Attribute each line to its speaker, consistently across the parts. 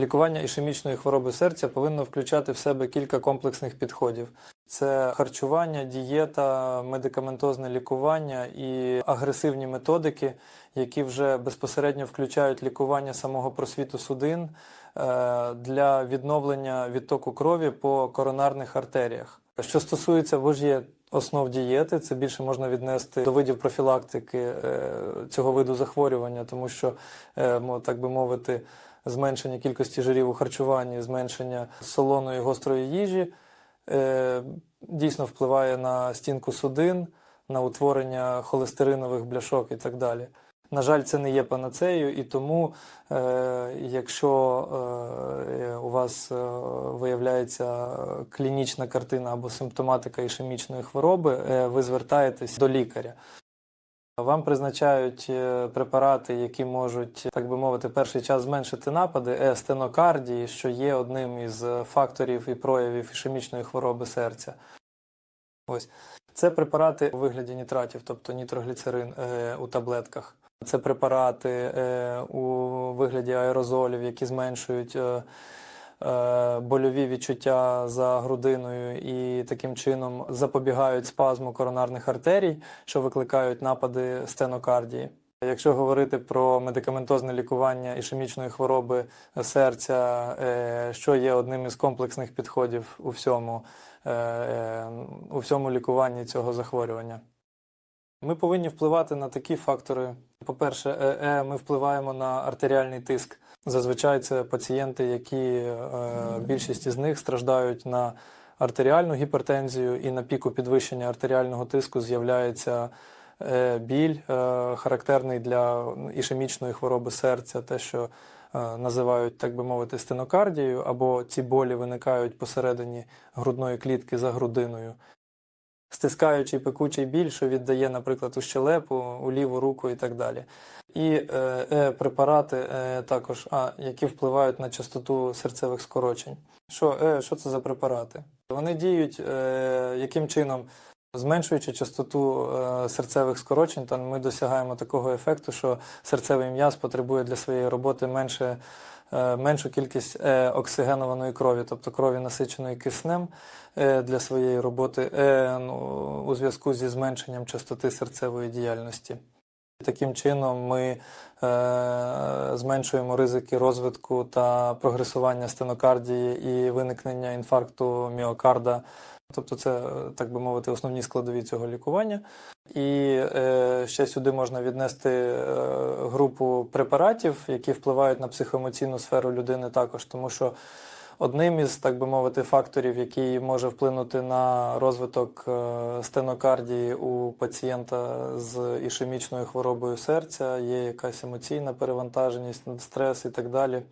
Speaker 1: Лікування ішемічної хвороби серця повинно включати в себе кілька комплексних підходів: це харчування, дієта, медикаментозне лікування і агресивні методики, які вже безпосередньо включають лікування самого просвіту судин е, для відновлення відтоку крові по коронарних артеріях. Що стосується вожє основ дієти, це більше можна віднести до видів профілактики е, цього виду захворювання, тому що, е, так би мовити, зменшення кількості жирів у харчуванні, зменшення солоної гострої їжі е, дійсно впливає на стінку судин, на утворення холестеринових бляшок і так далі. На жаль, це не є панацею, і тому, е, якщо е, у вас е, виявляється клінічна картина або симптоматика ішемічної хвороби, е, ви звертаєтесь до лікаря. Вам призначають е, препарати, які можуть, так би мовити, перший час зменшити напади е, стенокардії, що є одним із е, факторів і проявів ішемічної хвороби серця. Ось це препарати у вигляді нітратів, тобто нітрогліцерин е, у таблетках. Це препарати е, у вигляді аерозолів, які зменшують е, больові відчуття за грудиною і таким чином запобігають спазму коронарних артерій, що викликають напади стенокардії. Якщо говорити про медикаментозне лікування ішемічної хвороби серця, е, що є одним із комплексних підходів у всьому, е, е, у всьому лікуванні цього захворювання. Ми повинні впливати на такі фактори. По-перше, е, е, ми впливаємо на артеріальний тиск. Зазвичай це пацієнти, які е, більшість із них страждають на артеріальну гіпертензію, і на піку підвищення артеріального тиску з'являється е, біль, е, характерний для ішемічної хвороби серця, те, що називають, так би мовити, стенокардією, або ці болі виникають посередині грудної клітки за грудиною стискаючий пекучий біль, що віддає, наприклад, у щелепу, у ліву руку і так далі. І е, е, препарати е, також, а, які впливають на частоту серцевих скорочень. Що, е, що це за препарати? Вони діють е, яким чином? Зменшуючи частоту е, серцевих скорочень, то ми досягаємо такого ефекту, що серцевий м'яз потребує для своєї роботи менше, меншу кількість е, оксигенованої крові, тобто крові насиченої киснем е, для своєї роботи е, ну, у зв'язку зі зменшенням частоти серцевої діяльності. Таким чином ми е, зменшуємо ризики розвитку та прогресування стенокардії і виникнення інфаркту міокарда. Тобто це, е, так би мовити, основні складові цього лікування. І е, ще сюди можна віднести е, групу препаратів, які впливають на психоемоційну сферу людини також, тому що одним із, так би мовити, факторів, який може вплинути на розвиток е, стенокардії у пацієнта з ішемічною хворобою серця, є якась емоційна перевантаженість, стрес і так далі.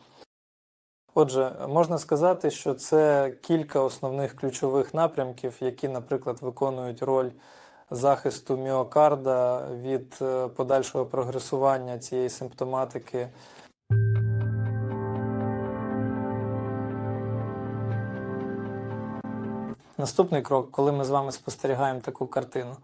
Speaker 1: Отже, можна сказати, що це кілька основних ключових напрямків, які, наприклад, виконують роль захисту міокарда від е, подальшого прогресування цієї симптоматики. Наступний крок, коли ми з вами спостерігаємо таку картину.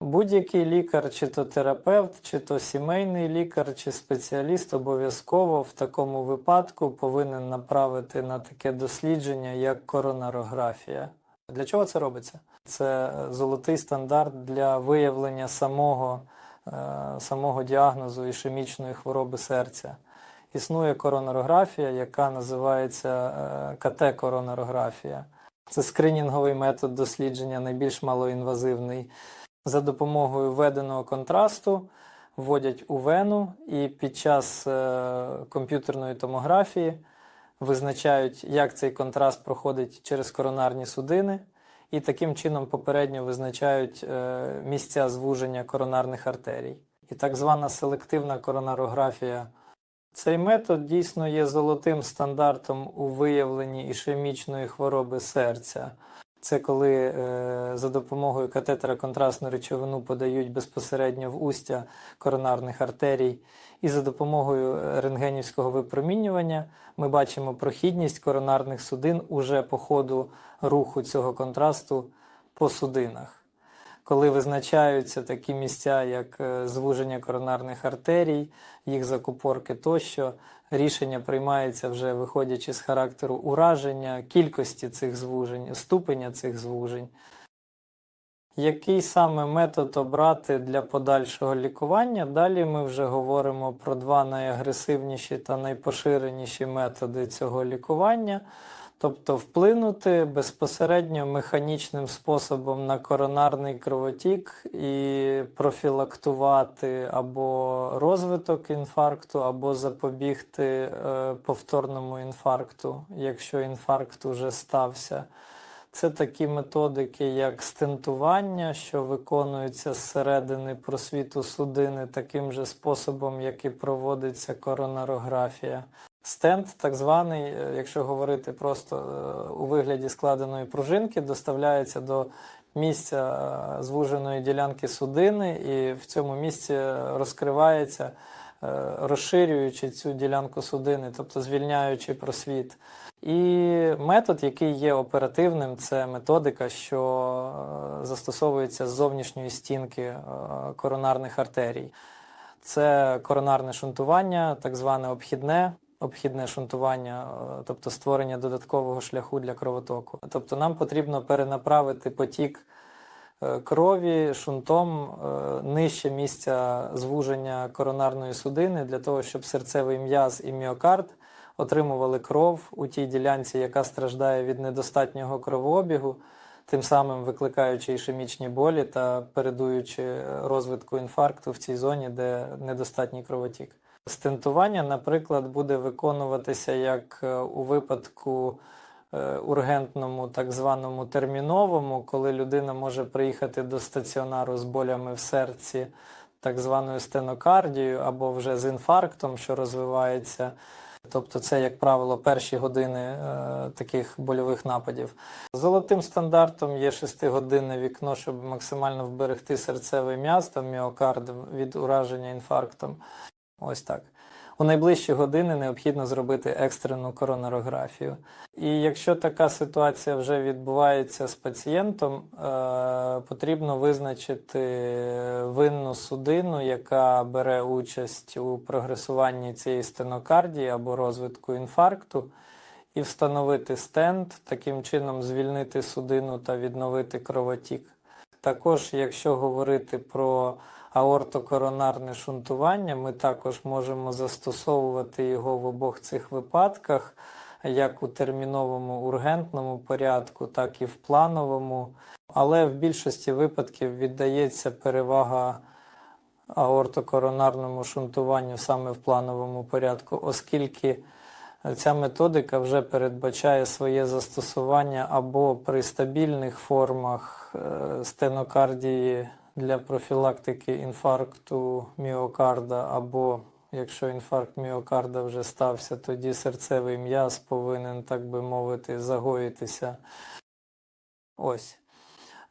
Speaker 1: Будь-який лікар, чи то терапевт, чи то сімейний лікар, чи спеціаліст обов'язково в такому випадку повинен направити на таке дослідження, як коронарографія. Для чого це робиться? Це золотий стандарт для виявлення самого, е, самого діагнозу ішемічної хвороби серця. Існує коронарографія, яка називається е, КТ-коронарографія. Це скринінговий метод дослідження, найбільш малоінвазивний. За допомогою введеного контрасту вводять у вену і під час е, комп'ютерної томографії визначають, як цей контраст проходить через коронарні судини, і таким чином попередньо визначають е, місця звуження коронарних артерій. І так звана селективна коронарографія. Цей метод дійсно є золотим стандартом у виявленні ішемічної хвороби серця. Це коли е, за допомогою катетера контрастну речовину подають безпосередньо в устя коронарних артерій, і за допомогою рентгенівського випромінювання ми бачимо прохідність коронарних судин уже по ходу руху цього контрасту по судинах. Коли визначаються такі місця, як е, звуження коронарних артерій, їх закупорки тощо, рішення приймається вже виходячи з характеру ураження, кількості цих звужень, ступеня цих звужень. Який саме метод обрати для подальшого лікування? Далі ми вже говоримо про два найагресивніші та найпоширеніші методи цього лікування. Тобто вплинути безпосередньо механічним способом на коронарний кровотік і профілактувати або розвиток інфаркту, або запобігти е, повторному інфаркту, якщо інфаркт уже стався. Це такі методики, як стентування, що виконуються зсередини просвіту судини таким же способом, як і проводиться коронарографія. Стент, так званий, е, якщо говорити просто е, у вигляді складеної пружинки, доставляється до місця е, звуженої ділянки судини, і в цьому місці розкривається, розширюючи цю ділянку судини, тобто звільняючи просвіт. І метод, який є оперативним, це методика, що е, застосовується з зовнішньої стінки е, коронарних артерій. Це коронарне шунтування, так зване обхідне. Обхідне шунтування, е, тобто створення додаткового шляху для кровотоку. Тобто нам потрібно перенаправити потік е, крові шунтом е, нижче місця звуження коронарної судини для того, щоб серцевий м'яз і міокард отримували кров у тій ділянці, яка страждає від недостатнього кровообігу, тим самим викликаючи ішемічні болі та передуючи розвитку інфаркту в цій зоні, де недостатній кровотік. Стентування, наприклад, буде виконуватися як е, у випадку е, ургентному, так званому терміновому, коли людина може приїхати до стаціонару з болями в серці, так званою стенокардією, або вже з інфарктом, що розвивається. Тобто це, як правило, перші години е, таких больових нападів. Золотим стандартом є 6-годинне вікно, щоб максимально вберегти серцевий м'яз та міокард від ураження інфарктом. Ось так. У найближчі години необхідно зробити екстрену коронарографію. І якщо така ситуація вже відбувається з пацієнтом, е, потрібно визначити винну судину, яка бере участь у прогресуванні цієї стенокардії або розвитку інфаркту, і встановити стенд, таким чином звільнити судину та відновити кровотік. Також, якщо говорити про аортокоронарне шунтування, ми також можемо застосовувати його в обох цих випадках, як у терміновому ургентному порядку, так і в плановому. Але в більшості випадків віддається перевага аортокоронарному шунтуванню саме в плановому порядку, оскільки Ця методика вже передбачає своє застосування або при стабільних формах е, стенокардії для профілактики інфаркту міокарда, або якщо інфаркт міокарда вже стався, тоді серцевий м'яз повинен, так би мовити, загоїтися. Ось.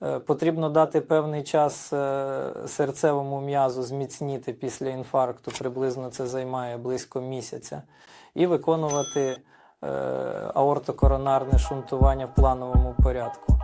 Speaker 1: Е, Потрібно дати певний час е, серцевому м'язу зміцніти після інфаркту, приблизно це займає близько місяця, і виконувати е, аортокоронарне шунтування в плановому порядку.